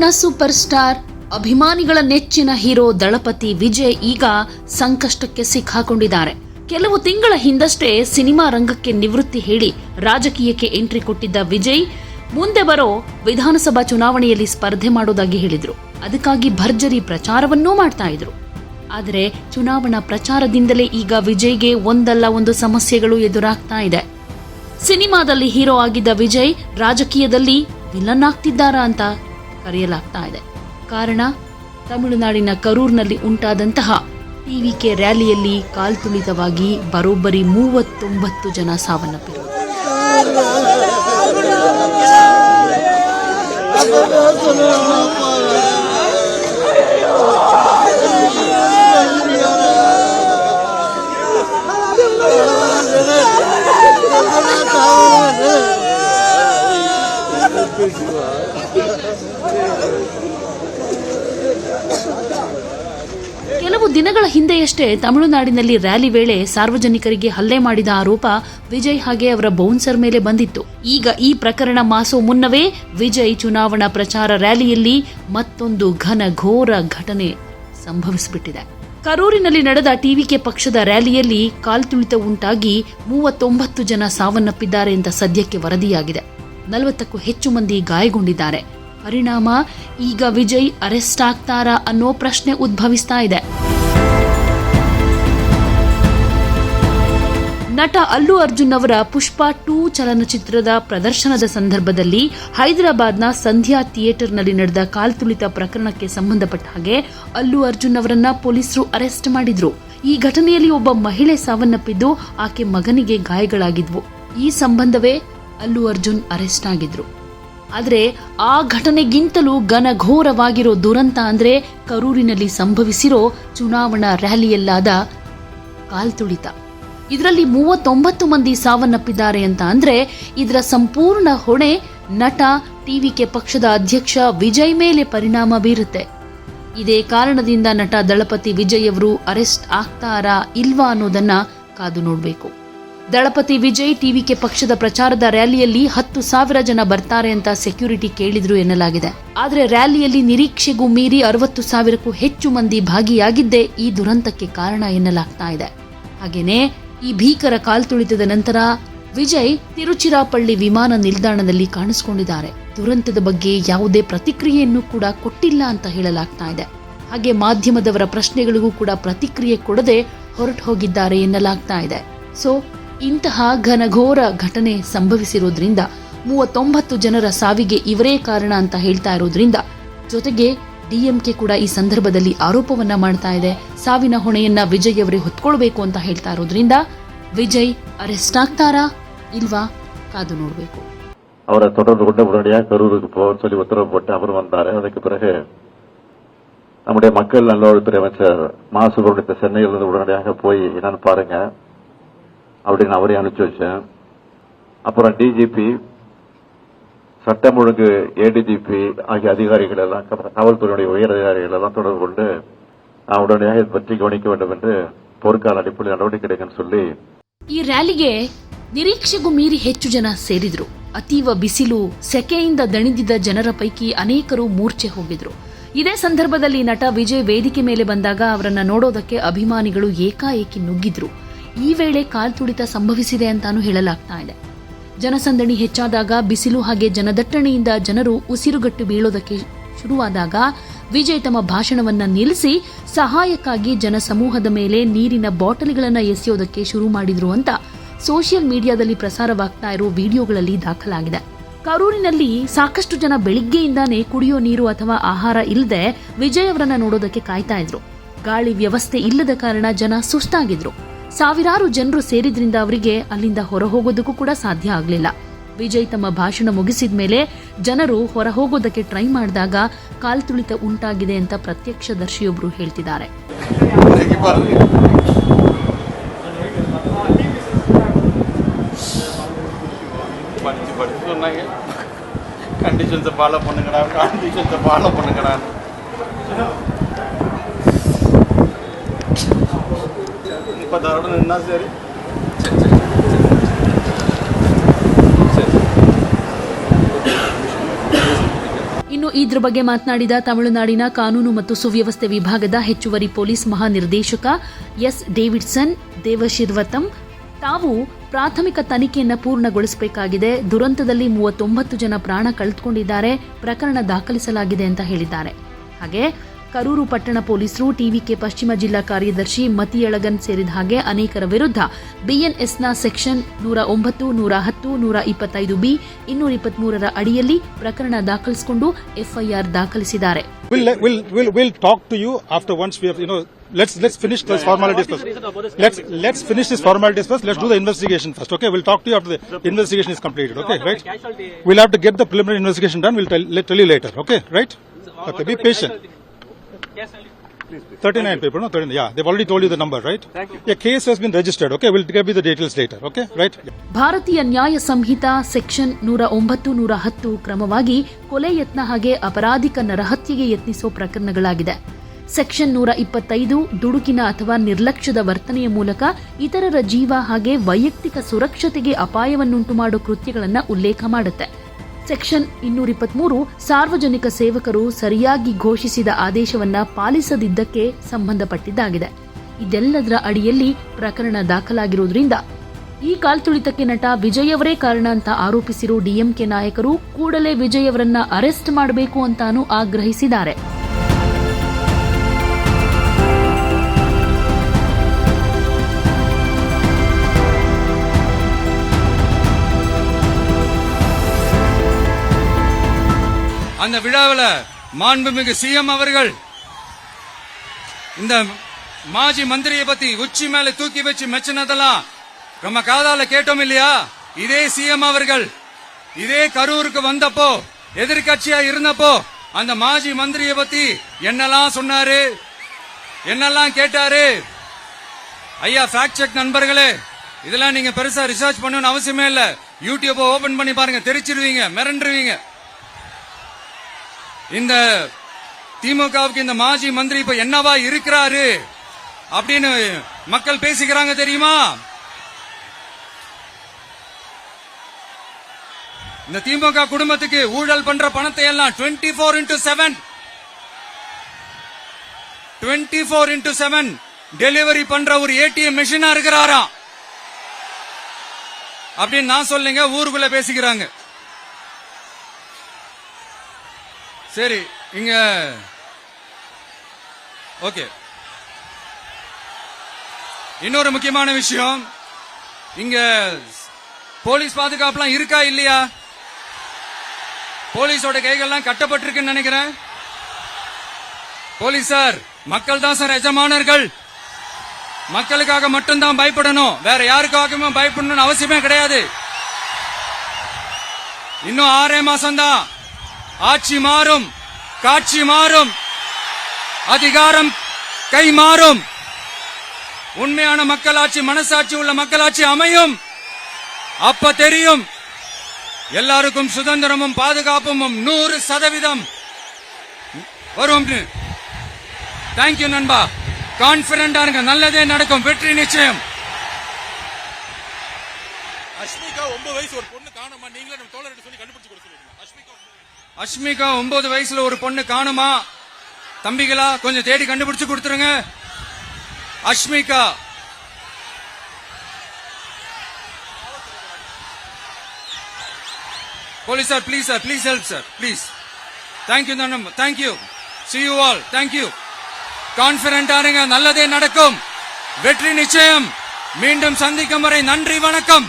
ಬಾಲಿವುಡ್ನ super star ಅಭಿಮಾನಿಗಳ ನೆಚ್ಚಿನ ಹೀರೋ ದಳಪತಿ ವಿಜಯ್ ಈಗ ಸಂಕಷ್ಟಕ್ಕೆ ಸಿಕ್ಕಾಕೊಂಡಿದ್ದಾರೆ. ಕೆಲವು ತಿಂಗಳ ಹಿಂದಷ್ಟೇ ಸಿನಿಮಾ ರಂಗಕ್ಕೆ ನಿವೃತ್ತಿ ಹೇಳಿ ರಾಜಕೀಯಕ್ಕೆ ಎಂಟ್ರಿ ಕೊಟ್ಟಿದ್ದ ವಿಜಯ್, ಮುಂದೆ ಬರೋ ವಿಧಾನಸಭಾ ಚುನಾವಣೆಯಲ್ಲಿ ಸ್ಪರ್ಧೆ ಮಾಡೋದಾಗಿ ಹೇಳಿದ್ರು. ಅದಕ್ಕಾಗಿ ಭರ್ಜರಿ ಪ್ರಚಾರವನ್ನೂ ಮಾಡ್ತಾ ಇದ್ರು. ಆದರೆ ಚುನಾವಣಾ ಪ್ರಚಾರದಿಂದಲೇ ಈಗ ವಿಜಯ್ಗೆ ಒಂದಲ್ಲ ಒಂದು ಸಮಸ್ಯೆಗಳು ಎದುರಾಗ್ತಾ ಇದೆ. ಸಿನಿಮಾದಲ್ಲಿ ಹೀರೋ ಆಗಿದ್ದ ವಿಜಯ್ ರಾಜಕೀಯದಲ್ಲಿ ವಿಲನ್ ಆಗ್ತಿದ್ದಾರಾ ಅಂತ ಕರೆಯಲಾಗ್ತಾ ಇದೆ. ಕಾರಣ ತಮಿಳುನಾಡಿನ ಕರೂರ್ನಲ್ಲಿ ಉಂಟಾದಂತಹ ಟಿವಿಕೆ ರ್ಯಾಲಿಯಲ್ಲಿ ಕಾಲ್ತುಳಿತವಾಗಿ ಬರೋಬ್ಬರಿ ಮೂವತ್ತೊಂಬತ್ತು ಜನ ಸಾವನ್ನಪ್ಪಿರುವುದು ದಿನಗಳ ಹಿಂದೆಯಷ್ಟೇ ತಮಿಳುನಾಡಿನಲ್ಲಿ ರ್ಯಾಲಿ ವೇಳೆ ಸಾರ್ವಜನಿಕರಿಗೆ ಹಲ್ಲೆ ಮಾಡಿದ ಆರೋಪ ವಿಜಯ್ ಹಾಗೆ ಅವರ ಬೌನ್ಸರ್ ಮೇಲೆ ಬಂದಿತ್ತು. ಈಗ ಈ ಪ್ರಕರಣ ಮಾಸೋ ಮುನ್ನವೇ ವಿಜಯ್ ಚುನಾವಣಾ ಪ್ರಚಾರ ರ್ಯಾಲಿಯಲ್ಲಿ ಮತ್ತೊಂದು ಘನ ಘೋರ ಘಟನೆ ಸಂಭವಿಸಿಬಿಟ್ಟಿದೆ. ಕರೂರಿನಲ್ಲಿ ನಡೆದ ಟಿವಿಕೆ ಪಕ್ಷದ ರ್ಯಾಲಿಯಲ್ಲಿ ಕಾಲ್ತುಳಿತ ಉಂಟಾಗಿ ಮೂವತ್ತೊಂಬತ್ತು ಜನ ಸಾವನ್ನಪ್ಪಿದ್ದಾರೆ ಅಂತ ಸದ್ಯಕ್ಕೆ ವರದಿಯಾಗಿದೆ. ನಲವತ್ತಕ್ಕೂ ಹೆಚ್ಚು ಮಂದಿ ಗಾಯಗೊಂಡಿದ್ದಾರೆ. ಪರಿಣಾಮ. ಈಗ ವಿಜಯ್ ಅರೆಸ್ಟ್ ಆಗ್ತಾರಾ ಅನ್ನೋ ಪ್ರಶ್ನೆ ಉದ್ಭವಿಸ್ತಾ ಇದೆ. ನಟ ಅಲ್ಲು ಅರ್ಜುನ್ ಅವರ ಪುಷ್ಪ ಟೂ ಚಲನಚಿತ್ರದ ಪ್ರದರ್ಶನದ ಸಂದರ್ಭದಲ್ಲಿ ಹೈದರಾಬಾದ್ನ ಸಂಧ್ಯಾ ಥಿಯೇಟರ್ನಲ್ಲಿ ನಡೆದ ಕಾಲ್ತುಳಿತ ಪ್ರಕರಣಕ್ಕೆ ಸಂಬಂಧಪಟ್ಟ ಹಾಗೆ ಅಲ್ಲು ಅರ್ಜುನ್ ಅವರನ್ನ ಪೊಲೀಸರು ಅರೆಸ್ಟ್ ಮಾಡಿದ್ರು. ಈ ಘಟನೆಯಲ್ಲಿ ಒಬ್ಬ ಮಹಿಳೆ ಸಾವನ್ನಪ್ಪಿದ್ದು ಆಕೆ ಮಗನಿಗೆ ಗಾಯಗಳಾಗಿದ್ವು. ಈ ಸಂಬಂಧವೇ ಅಲ್ಲು ಅರ್ಜುನ್ ಅರೆಸ್ಟ್ ಆಗಿದ್ರು. ಆದರೆ ಆ ಘಟನೆಗಿಂತಲೂ ಘನಘೋರವಾಗಿರೋ ದುರಂತ ಅಂದರೆ ಕರೂರಿನಲ್ಲಿ ಸಂಭವಿಸಿರೋ ಚುನಾವಣಾ ರ್ಯಾಲಿಯಲ್ಲಾದ ಕಾಲ್ತುಳಿತ. ಇದರಲ್ಲಿ ಮೂವತ್ತೊಂಬತ್ತು ಮಂದಿ ಸಾವನ್ನಪ್ಪಿದ್ದಾರೆ ಅಂತ ಅಂದರೆ ಇದರ ಸಂಪೂರ್ಣ ಹೊಣೆ ನಟ ಟಿವಿಕೆ ಪಕ್ಷದ ಅಧ್ಯಕ್ಷ ವಿಜಯ್ ಮೇಲೆ ಪರಿಣಾಮ ಬೀರುತ್ತೆ. ಇದೇ ಕಾರಣದಿಂದ ನಟ ದಳಪತಿ ವಿಜಯ್ ಅವರು ಅರೆಸ್ಟ್ ಆಗ್ತಾರಾ ಇಲ್ವಾ ಅನ್ನೋದನ್ನ ಕಾದು ನೋಡಬೇಕು. ದಳಪತಿ ವಿಜಯ್ ಟಿವಿಕೆ ಪಕ್ಷದ ಪ್ರಚಾರದ ರ್ಯಾಲಿಯಲ್ಲಿ ಹತ್ತು ಸಾವಿರ ಜನ ಬರ್ತಾರೆ ಅಂತ ಸೆಕ್ಯೂರಿಟಿ ಕೇಳಿದ್ರು ಎನ್ನಲಾಗಿದೆ. ಆದರೆ ರ್ಯಾಲಿಯಲ್ಲಿ ನಿರೀಕ್ಷೆಗೂ ಮೀರಿ ಅರವತ್ತು ಸಾವಿರಕ್ಕೂ ಹೆಚ್ಚು ಮಂದಿ ಭಾಗಿಯಾಗಿದ್ದೇ ಈ ದುರಂತಕ್ಕೆ ಕಾರಣ ಎನ್ನಲಾಗ್ತಾ ಇದೆ. ಹಾಗೇನೇ ಈ ಭೀಕರ ಕಾಲ್ತುಳಿತದ ನಂತರ ವಿಜಯ್ ತಿರುಚಿರಾಪಳ್ಳಿ ವಿಮಾನ ನಿಲ್ದಾಣದಲ್ಲಿ ಕಾಣಿಸಿಕೊಂಡಿದ್ದಾರೆ. ದುರಂತದ ಬಗ್ಗೆ ಯಾವುದೇ ಪ್ರತಿಕ್ರಿಯೆಯನ್ನು ಕೂಡ ಕೊಟ್ಟಿಲ್ಲ ಅಂತ ಹೇಳಲಾಗ್ತಾ ಇದೆ. ಹಾಗೆ ಮಾಧ್ಯಮದವರ ಪ್ರಶ್ನೆಗಳಿಗೂ ಕೂಡ ಪ್ರತಿಕ್ರಿಯೆ ಕೊಡದೆ ಹೊರಟು ಹೋಗಿದ್ದಾರೆ ಎನ್ನಲಾಗ್ತಾ ಇದೆ. ಸೊ ಇಂತಹ ಘನಘೋರ ಘಟನೆ ಸಂಭವಿಸಿರೋದ್ರಿಂದ ಮೂವತ್ತೊಂಬತ್ತು ಜನರ ಸಾವಿಗೆ ಇವರೇ ಕಾರಣ ಅಂತ ಹೇಳ್ತಾ ಇರೋದ್ರಿಂದ ಜೊತೆಗೆ ಡಿಎಂಕೆ ಕೂಡ ಈ ಸಂದರ್ಭದಲ್ಲಿ ಆರೋಪವನ್ನ ಮಾಡ್ತಾ ಇದೆ ಸಾವಿನ ಹೊಣೆಯನ್ನ ವಿಜಯ್ ಅವರೇ ಹೊತ್ಕೊಳ್ಬೇಕು ಅಂತ ಹೇಳ್ತಾ ಇರೋದ್ರಿಂದ ವಿಜಯ್ ಅರೆಸ್ಟ್ ಆಗ್ತಾರಾ ಇಲ್ವಾ ಕಾದು ನೋಡಬೇಕು அவரை தொடர்ந்து கொண்டு உடனடியாக கரூருக்கு போக சொல்லி உத்தரவு போட்டு அவர் வந்தாரு அதுக்கு பிறகு நம்முடைய மக்கள் நல்வாழ்வுத்துறை அமைச்சர் மா சுப்பிரமணியத்தை சென்னையிலிருந்து உடனடியாக போய் என்னன்னு பாருங்க அப்படின்னு அவரையும் அனுப்பிச்சு வச்சேன் அப்புறம் டிஜிபி சட்டம் ஒழுங்கு ஏடிஜிபி ஆகிய அதிகாரிகள் எல்லாம் கா- காவல்துறையுடைய உயர் அதிகாரிகள் எல்லாம் தொடர்பு கொண்டு நான் உடனடியாக இது பற்றி கவனிக்க வேண்டும் என்று போர்க்கால அடிப்படையில் நடவடிக்கை எடுக்கன்னு சொல்லி ಈ ರ್ಯಾಲಿಗೆ ನಿರೀಕ್ಷೆಗೂ ಮೀರಿ ಹೆಚ್ಚು ಜನ ಸೇರಿದ್ರು ಅತೀವ ಬಿಸಿಲು ಸೆಕೆಯಿಂದ ದಣಿದಿದ್ದ ಜನರ ಪೈಕಿ ಅನೇಕರು ಮೂರ್ಛೆ ಹೋಗಿದ್ರು ಇದೇ ಸಂದರ್ಭದಲ್ಲಿ ನಟ ವಿಜಯ್ ವೇದಿಕೆ ಮೇಲೆ ಬಂದಾಗ ಅವರನ್ನ ನೋಡೋದಕ್ಕೆ ಅಭಿಮಾನಿಗಳು ಏಕಾಏಕಿ ನುಗ್ಗಿದ್ರು ಈ ವೇಳೆ ಕಾಲ್ತುಳಿತ ಸಂಭವಿಸಿದೆ ಅಂತಾನೂ ಹೇಳಲಾಗ್ತಾ ಇದೆ. ಜನಸಂದಣಿ ಹೆಚ್ಚಾದಾಗ ಬಿಸಿಲು ಹಾಗೆ ಜನದಟ್ಟಣೆಯಿಂದ ಜನರು ಉಸಿರುಗಟ್ಟು ಬೀಳೋದಕ್ಕೆ ಶುರುವಾದಾಗ ವಿಜಯ್ ತಮ್ಮ ಭಾಷಣವನ್ನ ನಿಲ್ಲಿಸಿ ಸಹಾಯಕ್ಕಾಗಿ ಜನಸಮೂಹದ ಮೇಲೆ ನೀರಿನ ಬಾಟಲಿಗಳನ್ನು ಎಸೆಯೋದಕ್ಕೆ ಶುರು ಮಾಡಿದ್ರು ಅಂತ ಸೋಷಿಯಲ್ ಮೀಡಿಯಾದಲ್ಲಿ ಪ್ರಸಾರವಾಗ್ತಾ ಇರೋ ವಿಡಿಯೋಗಳಲ್ಲಿ ದಾಖಲಾಗಿದೆ. ಕರೂರಿನಲ್ಲಿ ಸಾಕಷ್ಟು ಜನ ಬೆಳಿಗ್ಗೆಯಿಂದಾನೇ ಕುಡಿಯೋ ನೀರು ಅಥವಾ ಆಹಾರ ಇಲ್ಲದೆ ವಿಜಯ್ ಅವರನ್ನ ನೋಡೋದಕ್ಕೆ ಕಾಯ್ತಾ ಇದ್ರು. ಗಾಳಿ ವ್ಯವಸ್ಥೆ ಇಲ್ಲದ ಕಾರಣ ಜನ ಸುಸ್ತಾಗಿದ್ರು. ಸಾವಿರಾರು ಜನರು ಸೇರಿದ್ರಿಂದ ಅವರಿಗೆ ಅಲ್ಲಿಂದ ಹೊರ ಹೋಗೋದಕ್ಕೂ ಕೂಡ ಸಾಧ್ಯ ಆಗಲಿಲ್ಲ. ವಿಜಯ್ ತಮ್ಮ ಭಾಷಣ ಮುಗಿಸಿದ ಮೇಲೆ ಜನರು ಹೊರ ಹೋಗೋದಕ್ಕೆ ಟ್ರೈ ಮಾಡಿದಾಗ ಕಾಲ್ತುಳಿತ ಉಂಟಾಗಿದೆ ಅಂತ ಪ್ರತ್ಯಕ್ಷದರ್ಶಿಯೊಬ್ಬರು ಹೇಳ್ತಿದ್ದಾರೆ. ಇನ್ನು ಇದ್ರ ಬಗ್ಗೆ ಮಾತನಾಡಿದ ತಮಿಳುನಾಡಿನ ಕಾನೂನು ಮತ್ತು ಸುವ್ಯವಸ್ಥೆ ವಿಭಾಗದ ಹೆಚ್ಚುವರಿ ಪೊಲೀಸ್ ಮಹಾನಿರ್ದೇಶಕ ಎಸ್ ಡೇವಿಡ್ಸನ್, ದೇವಶಿರ್ವತಂ, ತಾವು ಪ್ರಾಥಮಿಕ ತನಿಖೆಯನ್ನು ಪೂರ್ಣಗೊಳಿಸಬೇಕಾಗಿದೆ. ದುರಂತದಲ್ಲಿ ಮೂವತ್ತೊಂಬತ್ತು ಜನ ಪ್ರಾಣ ಕಳೆದುಕೊಂಡಿದ್ದಾರೆ. ಪ್ರಕರಣ ದಾಖಲಿಸಲಾಗಿದೆ ಅಂತ ಹೇಳಿದ್ದಾರೆ. ಹಾಗೆ ಕರೂರು ಪಟ್ಟಣ ಪೊಲೀಸರು ಟಿವಿಕೆ ಪಶ್ಚಿಮ ಜಿಲ್ಲಾ ಕಾರ್ಯದರ್ಶಿ ಮತಿಯಳಗನ್ ಸೇರಿದ ಹಾಗೆ ಅನೇಕರ ವಿರುದ್ಧ ಬಿಎನ್ಎಸ್ನ ಸೆಕ್ಷನ್ ನೂರ ಒಂಬತ್ತು ನೂರ ಹತ್ತು ನೂರ ಇಪ್ಪತ್ತೈದು ಬಿ ಇನ್ನೂರ ಇಪ್ಪತ್ಮೂರರ ಅಡಿಯಲ್ಲಿ ಪ್ರಕರಣ ದಾಖಲಿಸಿಕೊಂಡು ಎಫ್ಐಆರ್ ದಾಖಲಿಸಿದ್ದಾರೆ let's, let's finish this formalities first. Let's, let's finish this formalities first. Let's do the investigation first, okay? We'll talk to you after the investigation is completed, okay, right? We'll have to get the preliminary investigation done. We'll tell, tell you later, okay, right? Okay, be patient. 39 people, no, 39, yeah, they've already told you the number, right? yeah case has been registered, okay? We'll give you the details later, okay, right? ಭಾರತೀಯ ನ್ಯಾಯ ಸಂಹಿತಾ section ನೂರ ಒಂಬತ್ತು ನೂರ ಹತ್ತು ಕ್ರಮವಾಗಿ ಕೊಲೆ ಯತ್ನ ಹಾಗೆ ಅಪರಾಧಿಕ ನರಹತ್ಯೆಗೆ ಯತ್ನಿಸುವ ಪ್ರಕರಣಗಳಾಗಿದೆ ಸೆಕ್ಷನ್ ನೂರ ಇಪ್ಪತ್ತೈದು ದುಡುಕಿನ ಅಥವಾ ನಿರ್ಲಕ್ಷ್ಯದ ವರ್ತನೆಯ ಮೂಲಕ ಇತರರ ಜೀವ ಹಾಗೆ ವೈಯಕ್ತಿಕ ಸುರಕ್ಷತೆಗೆ ಅಪಾಯವನ್ನುಂಟು ಮಾಡುವ ಕೃತ್ಯಗಳನ್ನು ಉಲ್ಲೇಖ ಮಾಡುತ್ತೆ ಸೆಕ್ಷನ್ ಇನ್ನೂರ ಇಪ್ಪತ್ಮೂರು ಸಾರ್ವಜನಿಕ ಸೇವಕರು ಸರಿಯಾಗಿ ಘೋಷಿಸಿದ ಆದೇಶವನ್ನ ಪಾಲಿಸದಿದ್ದಕ್ಕೆ ಸಂಬಂಧಪಟ್ಟಿದ್ದಾಗಿದೆ. ಇದೆಲ್ಲದರ ಅಡಿಯಲ್ಲಿ ಪ್ರಕರಣ ದಾಖಲಾಗಿರುವುದರಿಂದ ಈ ಕಾಲ್ತುಳಿತಕ್ಕೆ ನಟ ವಿಜಯ್ ಅವರೇ ಕಾರಣ ಅಂತ ಆರೋಪಿಸಿರೋ ಡಿಎಂಕೆ ನಾಯಕರು ಕೂಡಲೇ ವಿಜಯ್ ಅವರನ್ನ ಅರೆಸ್ಟ್ ಮಾಡಬೇಕು ಅಂತಾನೂ ಆಗ್ರಹಿಸಿದ್ದಾರೆ. அந்த விழாவில் மாண்புமிகு சிஎம் அவர்கள் இந்த மாஜி மந்திரியை பத்தி உச்சி மேல தூக்கி வச்சு மெச்சினதெல்லாம் நம்ம காதால கேட்டோம் இல்லையா? இதே சிஎம் அவர்கள் இதே கரூருக்கு வந்தப்போ எதிர்கட்சியா இருந்தப்போ அந்த மாஜி மந்திரியை பத்தி என்னெல்லாம் சொன்னாரு? என்னெல்லாம் கேட்டாரு? ஐயா ஃபேக்ட் செக் நண்பர்களே இதெல்லாம் நீங்க பெருசா ரிசர்ச் பண்ணணும்னு அவசியமே இல்ல. யூடியூப் ஓபன் பண்ணி பாருங்க தெரிச்சிருவீங்க மிரண்டுருவீங்க. இந்த திமுகவுக்கு இந்த மாஜி மந்திரி இப்ப என்னவா இருக்கிறாரு அப்படின்னு மக்கள் பேசிக்கிறாங்க தெரியுமா? இந்த திமுக குடும்பத்துக்கு ஊழல் பண்ற பணத்தை எல்லாம் twenty four into seven twenty four into seven delivery பண்ற ஒரு ஏடிஎம் மிஷினா இருக்கிறாராம். அப்படின்னு நான் சொல்லுங்க ஊருக்குள்ள பேசிக்கிறாங்க. சரி இங்க. ஓகே. இன்னொரு முக்கியமான விஷயம். இங்க போலீஸ் பாதுகாப்புலாம் இருக்கா இல்லையா? போலீஸோட கைகள்லாம் கட்டப்பட்டிருக்குன்னு நினைக்கிறேன். போலீஸ் சார் மக்கள் தான் சார் எஜமானர்கள். மக்களுக்காக மட்டும்தான் பயப்படணும். வேற யாருக்காகவும் பயப்படணும்னு அவசியமே கிடையாது. இன்னும் ஆறே மாசம்தான். ஆட்சி மாறும் காட்சி மாறும் அதிகாரம் கை மாறும். உண்மையான மக்களாட்சி மனசாட்சி உள்ள மக்களாட்சி அமையும். அப்ப தெரியும் எல்லாருக்கும் சுதந்திரமும் பாதுகாப்பும் நூறு சதவீதம். வரும் தேங்க்யூ நண்பா. கான்பிடண்டா இருங்க. நல்லதே நடக்கும். வெற்றி நிச்சயம். அஸ்மிகா ஒன்பது வயசு ஒரு பொண்ணு காணாம? நீங்களே நம்ம தோழர்கிட்ட சொல்லி கண்டுபிடிச்சு கொடுக்கணும் அஷ்மிகா ஒன்பது வயசுல ஒரு பொண்ணு காணுமா? தம்பிகளா கொஞ்சம் தேடி கண்டுபிடிச்சு கொடுத்துருங்க. Ashmika. Police sir please sir please help sir please thank you thank you see you all thank you கான்பிடண்டா இருங்க நல்லதே நடக்கும். வெற்றி நிச்சயம். மீண்டும் சந்திக்கும் வரை நன்றி வணக்கம்.